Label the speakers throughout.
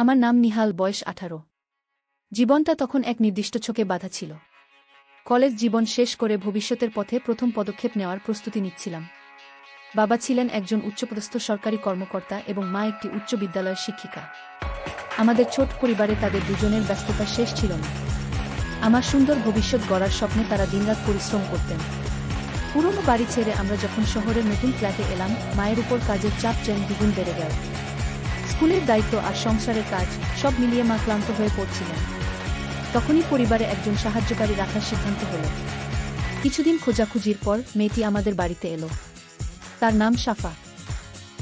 Speaker 1: আমার নাম নিহাল, বয়স আঠারো। জীবনটা তখন এক নির্দিষ্ট ছোকে বাধা ছিল। কলেজ জীবন শেষ করে ভবিষ্যতের পথে প্রথম পদক্ষেপ নেওয়ার প্রস্তুতি নিচ্ছিলাম। বাবা ছিলেন একজন উচ্চপদস্থ সরকারি কর্মকর্তা এবং মা একটি উচ্চ বিদ্যালয়ের শিক্ষিকা। আমাদের ছোট পরিবারে তাদের দুজনের ব্যস্ততা শেষ ছিল না। আমার সুন্দর ভবিষ্যৎ গড়ার স্বপ্নে তারা দিনরাত পরিশ্রম করতেন। পুরনো বাড়ি ছেড়ে আমরা যখন শহরের নতুন ফ্ল্যাটে এলাম, মায়ের উপর কাজের চাপ যেন দ্বিগুণ বেড়ে গেল। স্কুলের দায়িত্ব আর সংসারের কাজ সব মিলিয়ে মা ক্লান্ত হয়ে পড়ছিলেন। তখনই পরিবারে একজন সাহায্যকারী রাখার সিদ্ধান্ত হল। কিছুদিন খোঁজাখুঁজির পর মেয়েটি আমাদের বাড়িতে এলো। তার নাম সাফা।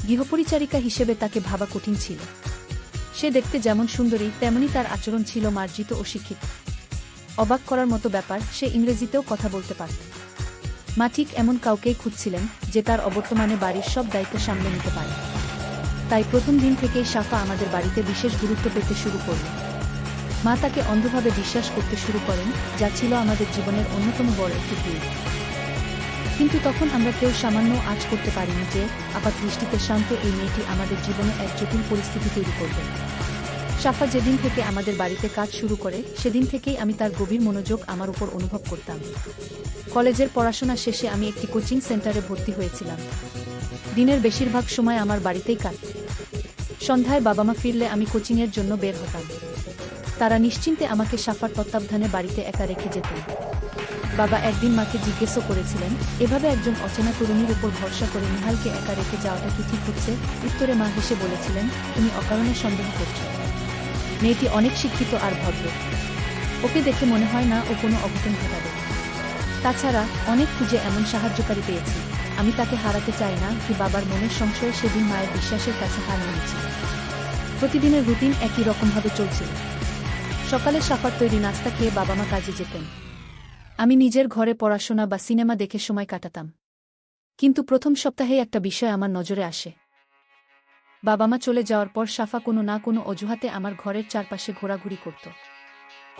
Speaker 1: গৃহপরিচারিকা হিসেবে তাকে ভাবা কঠিন ছিল। সে দেখতে যেমন সুন্দরী, তেমনি তার আচরণ ছিল মার্জিত ও শিক্ষিত। অবাক করার মতো ব্যাপার, সে ইংরেজিতেও কথা বলতে পারত। মা ঠিক এমন কাউকেই খুঁজছিলেন যে তার অবর্তমানে বাড়ির সব দায়িত্ব সামলে নিতে পারে। তাই প্রথম দিন থেকেই সাফা আমাদের বাড়িতে বিশেষ গুরুত্ব পেতে শুরু করল। মা তাকে অন্ধভাবে বিশ্বাস করতে শুরু করেন, যা ছিল আমাদের জীবনের অন্যতম বড় একটি ভুল কিন্তু তখন আমরা কেউ সামান্য আজ করতে পারিনি যে আপাত দৃষ্টিতে শান্ত এই মেয়েটি আমাদের জীবনে এক জটিল পরিস্থিতি তৈরি করবে। সাফা যেদিন থেকে আমাদের বাড়িতে কাজ শুরু করে, সেদিন থেকেই আমি তার গভীর মনোযোগ আমার উপর অনুভব করতাম। কলেজের পড়াশোনা শেষে আমি একটি কোচিং সেন্টারে ভর্তি হয়েছিলাম। দিনের বেশিরভাগ সময় আমার বাড়িতেই কাটত। সন্ধ্যায় বাবা মা ফিরলে আমি কোচিংয়ের জন্য বের হতাম। তারা নিশ্চিন্তে আমাকে সাফার তত্ত্বাবধানে বাড়িতে একা রেখে যেতেন। বাবা একদিন মাকে জিজ্ঞেসও করেছিলেন, এভাবে একজন অচেনা তরুণীর উপর ভরসা করে নিহালকে একা রেখে যাওয়াটা কি ঠিক হচ্ছে? উত্তরে মা হেসে বলেছিলেন, তুমি অকারণে সন্দেহ করছ। মেয়েটি অনেক শিক্ষিত আর ভদ্র। ওকে দেখে মনে হয় না ও কোনো অঘটন ঘটাবে। তাছাড়া অনেক খুঁজে এমন সাহায্যকারী পেয়েছি। আমি তাকে হারাতে চাই না কি বাবার মনের সংশয়ে সেদিন মায়ের বিশ্বাসের কাছে হার মেনেছি প্রতিদিনের রুটিন একই রকমভাবে চলছিল সকালে সাফার তৈরি নাস্তা খেয়ে বাবা মা কাজে যেতেন। আমি নিজের ঘরে পড়াশোনা বা সিনেমা দেখে সময় কাটাতাম। কিন্তু প্রথম সপ্তাহে একটা বিষয় আমার নজরে আসে। বাবা মা চলে যাওয়ার পর সাফা কোনো না কোনো অজুহাতে আমার ঘরের চারপাশে ঘোরাঘুরি করত।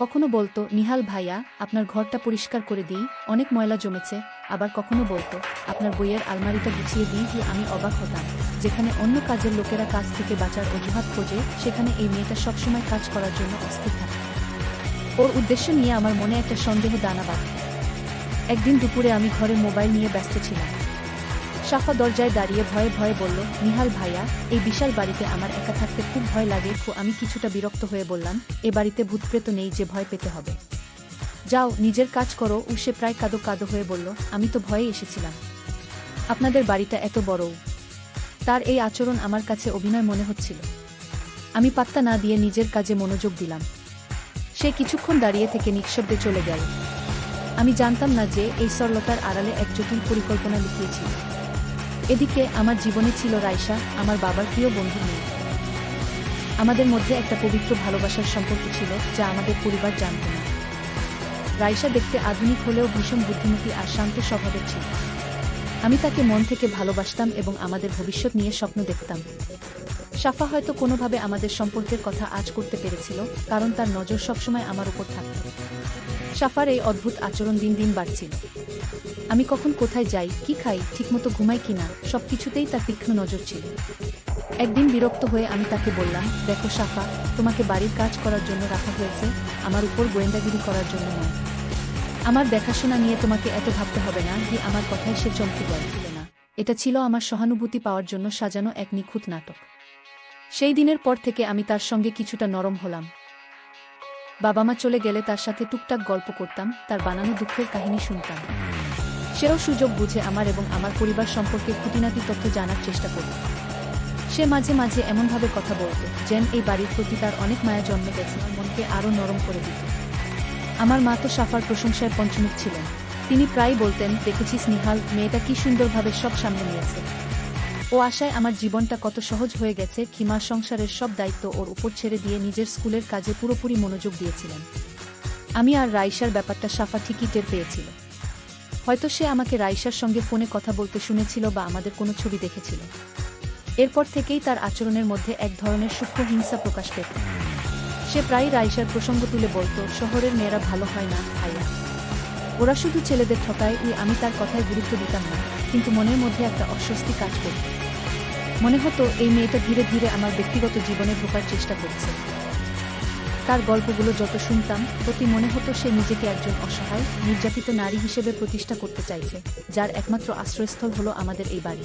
Speaker 1: কখনো বলতো, নিহাল ভাইয়া, আপনার ঘরটা পরিষ্কার করে দিই, অনেক ময়লা জমেছে। আবার কখনো বলতো, আপনার বইয়ের আলমারিটা গুছিয়ে দিই যে আমি অবাক হতাম, যেখানে অন্য কাজের লোকেরা কাজ থেকে বাঁচার অজুহাত খোঁজে, সেখানে এই মেয়েটা সবসময় কাজ করার জন্য অস্থির থাকে। ওর উদ্দেশ্য নিয়ে আমার মনে একটা সন্দেহ দানা বাঁধ। একদিন দুপুরে আমি ঘরে মোবাইল নিয়ে ব্যস্ত ছিলাম। সাফা দরজায় দাঁড়িয়ে ভয়ে ভয়ে বলল, নিহাল ভাইয়া, এই বিশাল বাড়িতে আমার একা থাকতে খুব ভয় লাগে, তো আমি কিছুটা বিরক্ত হয়ে বললাম, এ বাড়িতে ভূতপ্রেত নেই যে ভয় পেতে হবে। যাও, নিজের কাজ করো। ও সে প্রায় কাদো কাদো হয়ে বলল, আমি তো ভয়ে এসেছিলাম। আপনাদের বাড়িটা এত বড়ও তার এই আচরণ আমার কাছে অভিনয় মনে হচ্ছিল। আমি পাত্তা না দিয়ে নিজের কাজে মনোযোগ দিলাম। সে কিছুক্ষণ দাঁড়িয়ে থেকে নিঃশব্দে চলে গেল। আমি জানতাম না যে এই সরলতার আড়ালে এক জটিল পরিকল্পনা লুকিয়েছিল এদিকে আমার জীবনে ছিল রাইসা, আমার বাবার প্রিয় বন্ধু মেয়ে। আমাদের মধ্যে একটা পবিত্র ভালোবাসার সম্পর্ক ছিল, যা আমাদের পরিবার জানত না। রাইসা দেখতে আধুনিক হলেও ভীষণ বুদ্ধিমতী আর শান্ত স্বভাবের ছিল। আমি তাকে মন থেকে ভালোবাসতাম এবং আমাদের ভবিষ্যৎ নিয়ে স্বপ্ন দেখতাম। সাফা হয়তো কোনোভাবে আমাদের সম্পর্কের কথা আজ করতে পেরেছিল, কারণ তার নজর সবসময় আমার উপর থাকত। সাফার এই অদ্ভুত আচরণ দিন দিন বাড়ছিল আমি কখন কোথায় যাই, কি খাই, ঠিকমতো ঘুমাই কিনা সব কিছুতেই তার তীক্ষ্ণ নজর ছিল। একদিন বিরক্ত হয়ে আমি তাকে বললাম, দেখো সাফা, তোমাকে বাড়ির কাজ করার জন্য রাখা হয়েছে, আমার উপর গোয়েন্দাগিরি করার জন্য নয়। আমার দেখাশোনা নিয়ে তোমাকে এত ভাবতে হবে না যে আমার কথায় সে চমকে গেছিল না এটা ছিল আমার সহানুভূতি পাওয়ার জন্য সাজানো এক নিখুঁত নাটক। সেই দিনের পর থেকে আমি তার সঙ্গে কিছুটা নরম হলাম। বাবা মা চলে গেলে তার সাথে টুকটাক গল্প করতাম, তার বানানো দুঃখের কাহিনী শুনতাম। সেও সুযোগ বুঝে আমার এবং আমার পরিবার সম্পর্কে খুঁটিনাটি তথ্য জানার চেষ্টা করত। সে মাঝে মাঝে এমনভাবে কথা বলত, যেন এই বাড়ির প্রতি তার অনেক মায়া জন্মে গেছে মনকে আরও নরম করে দিত। আমার মা তো সাফার প্রশংসায় পঞ্চমুখ ছিলেন। তিনি প্রায় বলতেন দেখেছিস নিহাল মেয়েটা কি সুন্দরভাবে সব সামনে নিয়েছে। ও আশায় আমার জীবনটা কত সহজ হয়ে গেছে কিমা সংসারের সব দায়িত্ব ওর উপর ছেড়ে দিয়ে নিজের স্কুলের কাজে পুরোপুরি মনোযোগ দিয়েছিলেন। আমি আর রাইসার ব্যাপারটা সাফা ঠিকই টের পেয়েছিল। হয়তো সে আমাকে রাইসার সঙ্গে ফোনে কথা বলতে শুনেছিল বা আমাদের কোনো ছবি দেখেছিল। এরপর থেকেই তার আচরণের মধ্যে এক ধরনের সূক্ষ্ম হিংসা প্রকাশ পেত। সে প্রায়ই রাইসার প্রসঙ্গ তুলে বলতো, শহরের মেয়েরা ভালো হয় না, ভাইয়া। ওরা শুধু ছেলেদের ঠকায় ওই আমি তার কথায় গুরুত্ব দিতাম না, কিন্তু মনের মধ্যে একটা অস্বস্তি কাজ করত। মনে হতো এই মেয়েটা ধীরে ধীরে আমার ব্যক্তিগত জীবনে ঢোকার চেষ্টা করছে। তার গল্পগুলো যত শুনতাম, প্রতি মনে হতো সে নিজেকে একজন অসহায়, নির্যাতিত নারী হিসেবে প্রতিষ্ঠা করতে চাইছে, যার একমাত্র আশ্রয়স্থল হলো আমাদের এই বাড়ি।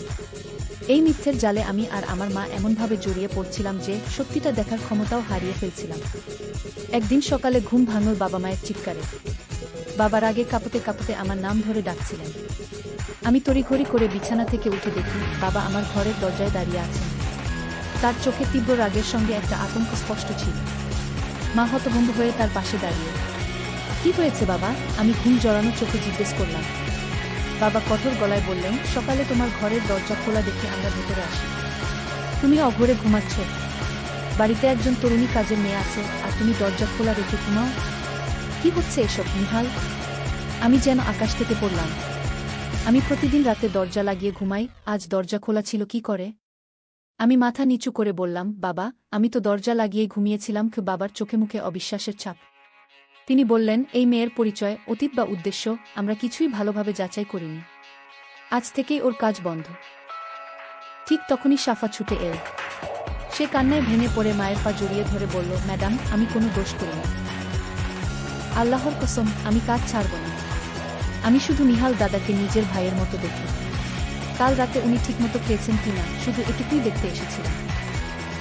Speaker 1: এই মিথ্যের জালে আমি আর আমার মা এমনভাবে জড়িয়ে পড়ছিলাম যে সত্যিটা দেখার ক্ষমতাও হারিয়ে ফেলছিলাম। একদিন সকালে ঘুম ভাঙল বাবা মায়ের চিৎকারে। বাবার আগে কাঁপতে কাঁপতে আমার নাম ধরে ডাকছিলেন। আমি তড়িঘড়ি করে বিছানা থেকে উঠে দেখি বাবা আমার ঘরের দরজায় দাঁড়িয়ে আছেন। তার চোখে তীব্র রাগের সঙ্গে একটা আতঙ্ক স্পষ্ট ছিল। মা হতভম্ব হয়ে তার পাশে দাঁড়িয়ে। কি হয়েছে বাবা? আমি ঘুম জড়ানো চোখে জিজ্ঞেস করলাম। বাবা কঠোর গলায় বললেন, সকালে তোমার ঘরের দরজা খোলা দেখে আমরা ভেতরে আসি। তুমি অঘরে ঘুমাচ্ছ। বাড়িতে একজন তরুণী কাজের মেয়ে আছে আর তুমি দরজা খোলা রেখে ঘুমাও। কি হচ্ছে এসব, নিহাল? আমি যেন আকাশ থেকে পড়লাম। আমি প্রতিদিন রাতে দরজা লাগিয়ে ঘুমাই, আজ দরজা খোলা ছিল কি করে? আমি মাথা নিচু করে বললাম, বাবা, আমি তো দরজা লাগিয়ে ঘুমিয়েছিলাম কে বাবার চোখে মুখে অবিশ্বাসের ছাপ। তিনি বললেন, এই মেয়ের পরিচয়, অতীত বা উদ্দেশ্য, আমরা কিছুই ভালোভাবে যাচাই করিনি। আজ থেকেই ওর কাজ বন্ধ। ঠিক তখনই সাফা ছুটে এল। সে কান্নায় ভেঙে পড়ে মায়ের পা জড়িয়ে ধরে বলল, ম্যাডাম, আমি কোনো দোষ করিনি আল্লাহর কসম, আমি কাজ ছাড়ব না। আমি শুধু নিহাল দাদাকে নিজের ভাইয়ের মতো দেখি। কাল রাতে উনি ঠিকমতো খেয়েছেন কিনা, শুধু এটুকুই দেখতে এসেছিলেন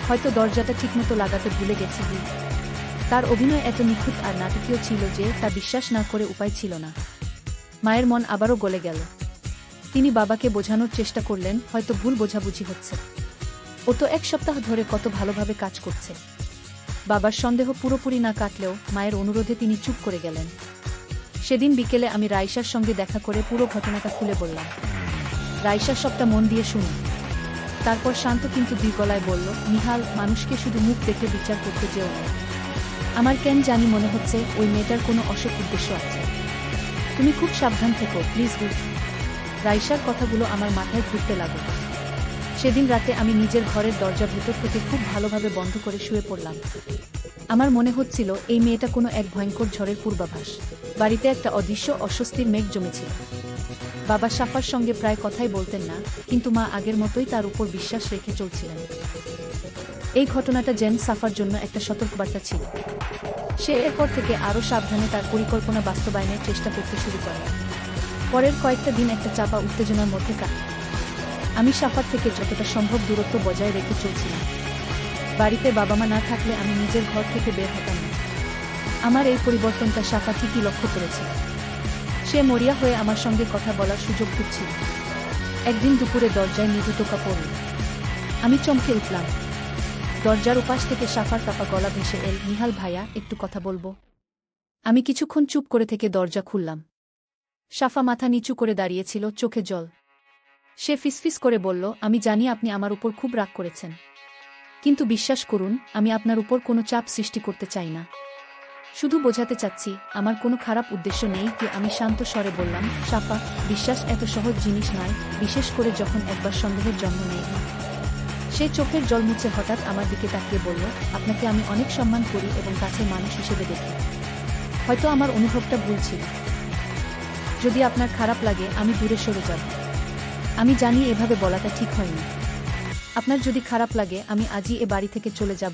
Speaker 1: হয়তো দরজাটা ঠিকমতো লাগাতে ভুলে গেছে কি তার অভিনয় এত নিখুঁত আর নাটকীয় ছিল যে তা বিশ্বাস না করে উপায় ছিল না। মায়ের মন আবারও গলে গেল। তিনি বাবাকে বোঝানোর চেষ্টা করলেন, হয়তো ভুল বোঝাবুঝি হচ্ছে। ও তো এক সপ্তাহ ধরে কত ভালোভাবে কাজ করছে। বাবার সন্দেহ পুরোপুরি না কাটলেও মায়ের অনুরোধে তিনি চুপ করে গেলেন। সেদিন বিকেলে আমি রাইসার সঙ্গে দেখা করে পুরো ঘটনাটা খুলে বললাম। রাইসা সবটা মন দিয়ে শুনি। তারপর শান্ত কিন্তু দুই গলায় বলল, নিহাল, মানুষকে শুধু মুখ দেখে বিচার করতে যেও আমার কেন জানি মনে হচ্ছে ওই মেয়েটার কোনো অসৎ উদ্দেশ্য আছে। তুমি খুব সাবধান থেকো, প্লিজ গুড রাইসার কথাগুলো আমার মাথায় ঘুরতে লাগল। সেদিন রাতে আমি নিজের ঘরের দরজা ভেতর থেকে খুব ভালোভাবে বন্ধ করে শুয়ে পড়লাম। আমার মনে হচ্ছিল এই মেয়েটা কোনো এক ভয়ঙ্কর ঝড়ের পূর্বাভাস। বাড়িতে একটা অদৃশ্য অস্বস্তির মেঘ জমেছিল। বাবা সাফার সঙ্গে প্রায় কথাই বলতেন না, কিন্তু মা আগের মতোই তার উপর বিশ্বাস রেখে চলছিলেন। এই ঘটনাটা জেন সাফার জন্য একটা সতর্কবার্তা ছিল। সে এরপর থেকে আরও সাবধানে তার পরিকল্পনা বাস্তবায়নের চেষ্টা করতে শুরু করে। পরের কয়েকটা দিন একটা চাপা উত্তেজনার মধ্যে কাটে। আমি সাফার থেকে যতটা সম্ভব দূরত্ব বজায় রেখে চলছিলাম। বাড়িতে বাবা মা না থাকলে আমি নিজের ঘর থেকে বের হতাম না। আমার এই পরিবর্তনটা সাফা ঠিকই লক্ষ্য করেছে। সে মরিয়া হয়ে আমার সঙ্গে কথা বলার সুযোগ খুঁজছিল। একদিন দুপুরে দরজায় টোকা পড়ল। আমি চমকে উঠলাম। দরজার উপাস থেকে সাফার কাপা গলা ভেসে এল, নিহাল ভাইয়া, একটু কথা বলব। আমি কিছুক্ষণ চুপ করে থেকে দরজা খুললাম। সাফা মাথা নিচু করে দাঁড়িয়েছিল, চোখে জল। সে ফিসফিস করে বলল, আমি জানি আপনি আমার উপর খুব রাগ করেছেন। কিন্তু বিশ্বাস করুন, আমি আপনার উপর কোনো চাপ সৃষ্টি করতে চাই না। শুধু বোঝাতে চাচ্ছি, আমার কোনো খারাপ উদ্দেশ্য নেই যে আমি শান্ত স্বরে বললাম, সাফা, বিশ্বাস এত সহজ জিনিস নয়, বিশেষ করে যখন একবার সন্দেহের জন্ম নেয় সে চোখের জল মুছে হঠাৎ আমার দিকে তাকিয়ে বলল, আপনাকে আমি অনেক সম্মান করি এবং কাছের মানুষ হিসেবে দেখি। হয়তো আমার অনুভবটা ভুল ছিল। যদি আপনার খারাপ লাগে, আমি দূরে সরে যাব। আমি জানি এভাবে বলাটা ঠিক হয়নি। আপনার যদি খারাপ লাগে, আমি আজই এ বাড়ি থেকে চলে যাব।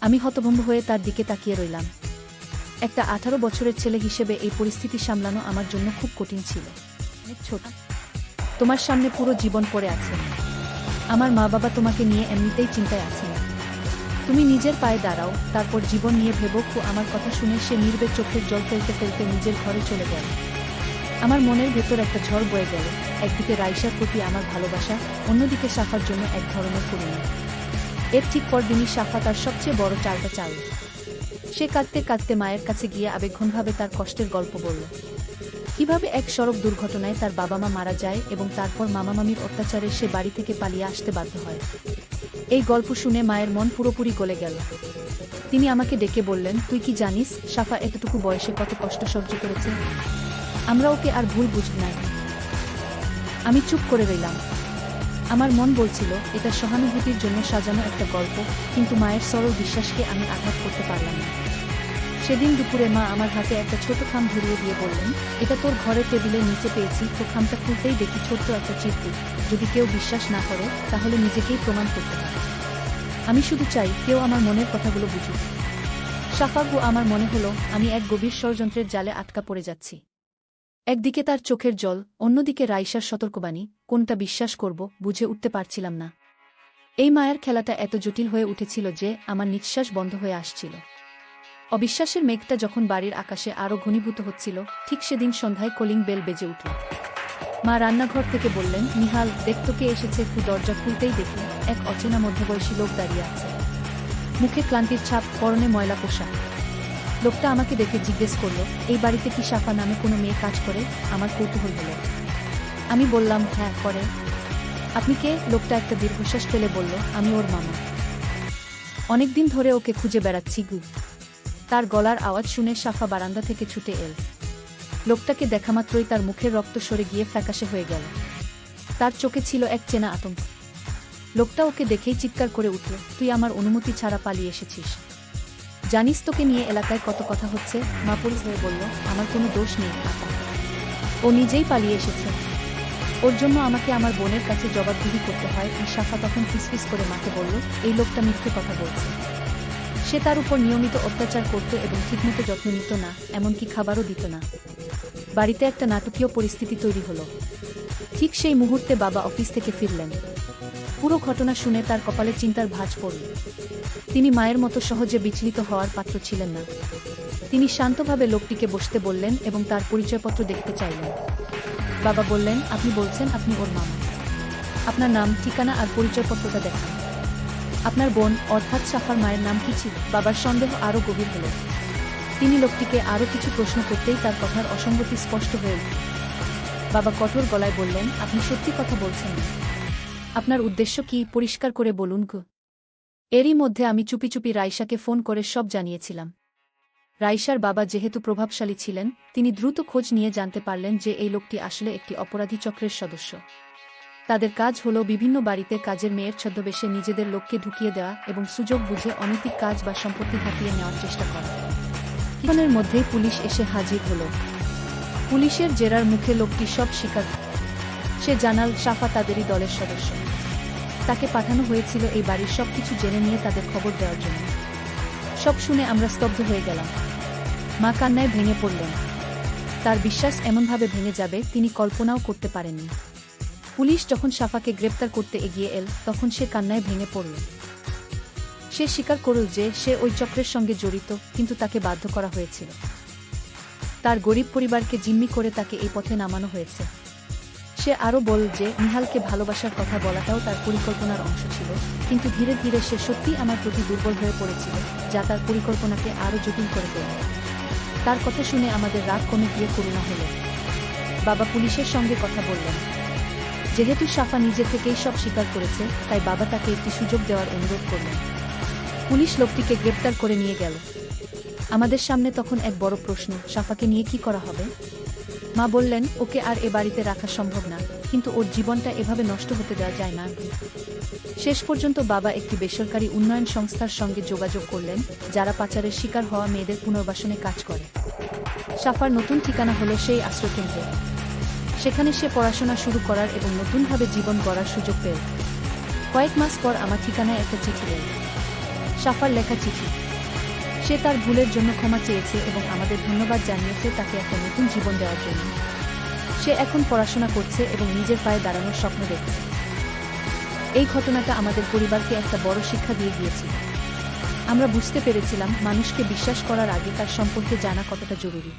Speaker 1: আমি হতভম্ব হয়ে তার দিকে তাকিয়ে রইলাম। একটা আঠারো বছরের ছেলে হিসেবে এই পরিস্থিতি সামলানো আমার জন্য খুব কঠিন ছিল। ছোট। তোমার সামনে পুরো জীবন পড়ে আছে। আমার মা বাবা তোমাকে নিয়ে এমনিতেই চিন্তায় আছেন তুমি নিজের পায়ে দাঁড়াও, তারপর জীবন নিয়ে ভেবো আমার কথা শুনে সে নির্বে চোখের জল ফেলতে ফেলতে নিজের ঘরে চলে গেল আমার মনের ভেতর একটা ঝড় বয়ে গেল। একদিকে রাইসার প্রতি আমার ভালোবাসা, অন্যদিকে সাফার জন্য এক ধরনের করুণা এর ঠিক পর পরদিনই সাফা তার সবচেয়ে বড় চালটা চাল। সে কাঁদতে কাঁদতে মায়ের কাছে গিয়ে আবেগঘনভাবে তার কষ্টের গল্প বলল, কীভাবে এক সড়ক দুর্ঘটনায় তার বাবা মা মারা যায় এবং তারপর মামা মামির অত্যাচারে সে বাড়ি থেকে পালিয়ে আসতে বাধ্য হয়? এই গল্প শুনে মায়ের মন পুরোপুরি গলে গেল। তিনি আমাকে ডেকে বললেন, তুই কি জানিস, সাফা এতটুকু বয়সে কত কষ্ট সহ্য করেছে? আমরা ওকে আর ভুল বুঝব না আমি চুপ করে রইলাম। আমার মন বলছিল, এটা সহানুভূতির জন্য সাজানো একটা গল্প, কিন্তু মায়ের সরল বিশ্বাসকে আমি আঘাত করতে পারলাম না। সেদিন দুপুরে মা আমার হাতে একটা ছোট খাম ধরিয়ে দিয়ে বললেন, এটা তোর ঘরের টেবিলের নিচে পেয়েছি, তো খামটা খুলতেই দেখি ছোট্ট একটা চিরকুট। যদি কেউ বিশ্বাস না করে, তাহলে নিজেকেই প্রমাণ করতে হয় আমি শুধু চাই, কেউ আমার মনের কথাগুলো বুঝুক। সাফাগু আমার মনে হলো, আমি এক গভীর ষড়যন্ত্রের জালে আটকা পড়ে যাচ্ছি। একদিকে তার চোখের জল, অন্যদিকে রাইসার সতর্কবাণী, কোনটা বিশ্বাস করব বুঝে উঠতে পারছিলাম না। এই মায়ের খেলাটা এত জটিল হয়ে উঠেছিল যে আমার নিঃশ্বাস বন্ধ হয়ে আসছিল। অবিশ্বাসের মেঘটা যখন বাড়ির আকাশে আরও ঘনীভূত হচ্ছিল, ঠিক সেদিন সন্ধ্যায় কলিং বেল বেজে উঠল। মা রান্নাঘর থেকে বললেন, নিহাল দেখতো কে এসেছে, একটু দরজা খুলতেই দেখি। এক অচেনা মধ্যবয়সী লোক দাঁড়িয়ে আছে। মুখে ক্লান্তির ছাপ, পরনে ময়লা পোশাক। লোকটা আমাকে দেখে জিজ্ঞেস করল, এই বাড়িতে কি সাফা নামে কোনো মেয়ে কাজ করে? আমার কৌতূহল হলো। আমি বললাম হ্যাঁ করে। আপনি কে? লোকটা একটা দীর্ঘশ্বাস ফেলে বলল, আমি ওর মামা। অনেকদিন ধরে ওকে খুঁজে বেড়াচ্ছি গু। তার গলার আওয়াজ শুনে সাফা বারান্দা থেকে ছুটে এল। লোকটাকে দেখামাত্রই তার মুখের রক্ত সরে গিয়ে ফ্যাকাশে হয়ে গেল। তার চোখে ছিল এক চেনা আতঙ্ক। লোকটা ওকে দেখেই চিৎকার করে উঠল, তুই আমার অনুমতি ছাড়া পালিয়ে এসেছিস। জানিস তোকে নিয়ে এলাকায় কত কথা হচ্ছে? মাপুল হয়ে বলল, আমার কোনো দোষ নেই ও নিজেই পালিয়ে এসেছে। ওর জন্য আমাকে আমার বোনের কাছে জবাবদিহি করতে হয়। এই সাফা তখন ফিসফিস করে মাকে বলল, এই লোকটা মিথ্যে কথা বলছে। সে তার উপর নিয়মিত অত্যাচার করত এবং ঠিকমতো যত্ন নিত না, এমনকি খাবারও দিত না। বাড়িতে একটা নাটকীয় পরিস্থিতি তৈরি হলো। ঠিক সেই মুহূর্তে বাবা অফিস থেকে ফিরলেন। পুরো ঘটনা শুনে তার কপালে চিন্তার ভাঁজ পড়ল। তিনি মায়ের মতো সহজে বিচলিত হওয়ার পাত্র ছিলেন না। তিনি শান্তভাবে লোকটিকে বসতে বললেন এবং তার পরিচয়পত্র দেখতে চাইলেন। বাবা বললেন, আপনি বলছেন আপনি ওর মামা। আপনার নাম, ঠিকানা আর পরিচয়পত্রটা দেখান। আপনার বোন অর্থাৎ সাফার মায়ের নাম কি ছিল? বাবার সন্দেহ আরও গভীর হল। তিনি লোকটিকে আরও কিছু প্রশ্ন করতেই তার কথার অসঙ্গতি স্পষ্ট হয়ে বাবা কঠোর গলায় বললেন, আপনি সত্যি কথা বলছেন না। আপনার উদ্দেশ্য কি পরিষ্কার করে বলুন গো। এরই মধ্যে আমি চুপি চুপি রাইসাকে ফোন করে সব জানিয়েছিলাম। রাইসার বাবা যেহেতু প্রভাবশালী ছিলেন, তিনি দ্রুত খোঁজ নিয়ে জানতে পারলেন যে এই লোকটি আসলে একটি অপরাধী চক্রের সদস্য। তাদের কাজ হল বিভিন্ন বাড়িতে কাজের মেয়ের ছদ্মবেশে নিজেদের লোককে ঢুকিয়ে দেওয়া এবং সুযোগ বুঝে অনৈতিক কাজ বা সম্পত্তি হাতিয়ে নেওয়ার চেষ্টা করা। কিছুক্ষণের মধ্যেই পুলিশ এসে হাজির হল। পুলিশের জেরার মুখে লোকটি সব স্বীকার সে জানাল সাফা তাদেরই দলের সদস্য। তাকে পাঠানো হয়েছিল এই বাড়ির সবকিছু জেনে নিয়ে তাদের খবর দেওয়ার জন্য। সব শুনে আমরা স্তব্ধ হয়ে গেলাম। মা কান্নায় ভেঙে পড়লেন। তার বিশ্বাস এমনভাবে ভেঙে যাবে, তিনি কল্পনাও করতে পারেননি। পুলিশ যখন সাফাকে গ্রেপ্তার করতে এগিয়ে এল, তখন সে কান্নায় ভেঙে পড়ল। সে স্বীকার করল যে সে ওই চক্রের সঙ্গে জড়িত, কিন্তু তাকে বাধ্য করা হয়েছিল। তার গরিব পরিবারকে জিম্মি করে তাকে এই পথে নামানো হয়েছে। সে আরও বল যে নিহালকে ভালোবাসার কথা বলাটাও তার পরিকল্পনার অংশ ছিল, কিন্তু ধীরে ধীরে সে সত্যি আমার প্রতি দুর্বল হয়ে পড়েছিল, যা তার পরিকল্পনাকে আরও জটিল করে তোলে। তার কথা শুনে আমাদের রাগ কমে গিয়ে করুণা হলো। বাবা পুলিশের সঙ্গে কথা বললেন। যেহেতু সাফা নিজে থেকেই সব স্বীকার করেছে, তাই বাবা তাকে একটি সুযোগ দেওয়ার অনুরোধ করলেন। পুলিশ লোকটিকে গ্রেপ্তার করে নিয়ে গেল। আমাদের সামনে তখন এক বড় প্রশ্ন, সাফাকে নিয়ে কি করা হবে? মা বললেন, ওকে আর এ বাড়িতে রাখা সম্ভব না। কিন্তু ওর জীবনটা এভাবে নষ্ট হতে দেওয়া যায় না। শেষ পর্যন্ত বাবা একটি বেসরকারি উন্নয়ন সংস্থার সঙ্গে যোগাযোগ করলেন, যারা পাচারের শিকার হওয়া মেয়েদের পুনর্বাসনে কাজ করে। সাফার নতুন ঠিকানা হলো সেই আশ্রয়কেন্দ্রে। সেখানে সে পড়াশোনা শুরু করার এবং নতুনভাবে জীবন গড়ার সুযোগ পেল। কয়েক মাস পর আমার ঠিকানায় একটা চিঠি এল। সাফার লেখা চিঠি। সে তার ভুলের জন্য ক্ষমা চেয়েছে এবং আমাদের ধন্যবাদ জানিয়েছে তাকে একটা নতুন জীবন দেওয়ার জন্য। সে এখন পড়াশোনা করছে এবং নিজের পায়ে দাঁড়ানোর স্বপ্ন দেখছে। এই ঘটনাটা আমাদের পরিবারকে একটা বড় শিক্ষা দিয়ে গিয়েছিল আমরা বুঝতে পেরেছিলাম মানুষকে বিশ্বাস করার আগে তার সম্পর্কে জানা কতটা জরুরি।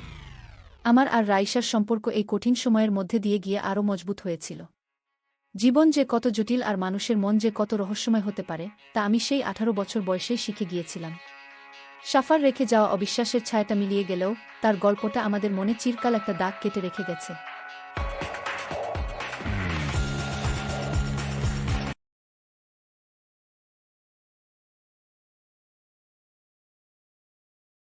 Speaker 1: আমার আর রাইসার সম্পর্ক এই কঠিন সময়ের মধ্যে দিয়ে গিয়ে আরও মজবুত হয়েছিল। জীবন যে কত জটিল আর মানুষের মন যে কত রহস্যময় হতে পারে, তা আমি সেই আঠারো বছর বয়সেই শিখে গিয়েছিলাম। সাফার রেখে যাওয়া অবিশ্বাসের ছায়াটা মিলিয়ে গেলেও তার গল্পটা আমাদের মনে চিরকাল একটা দাগ কেটে রেখে গেছে।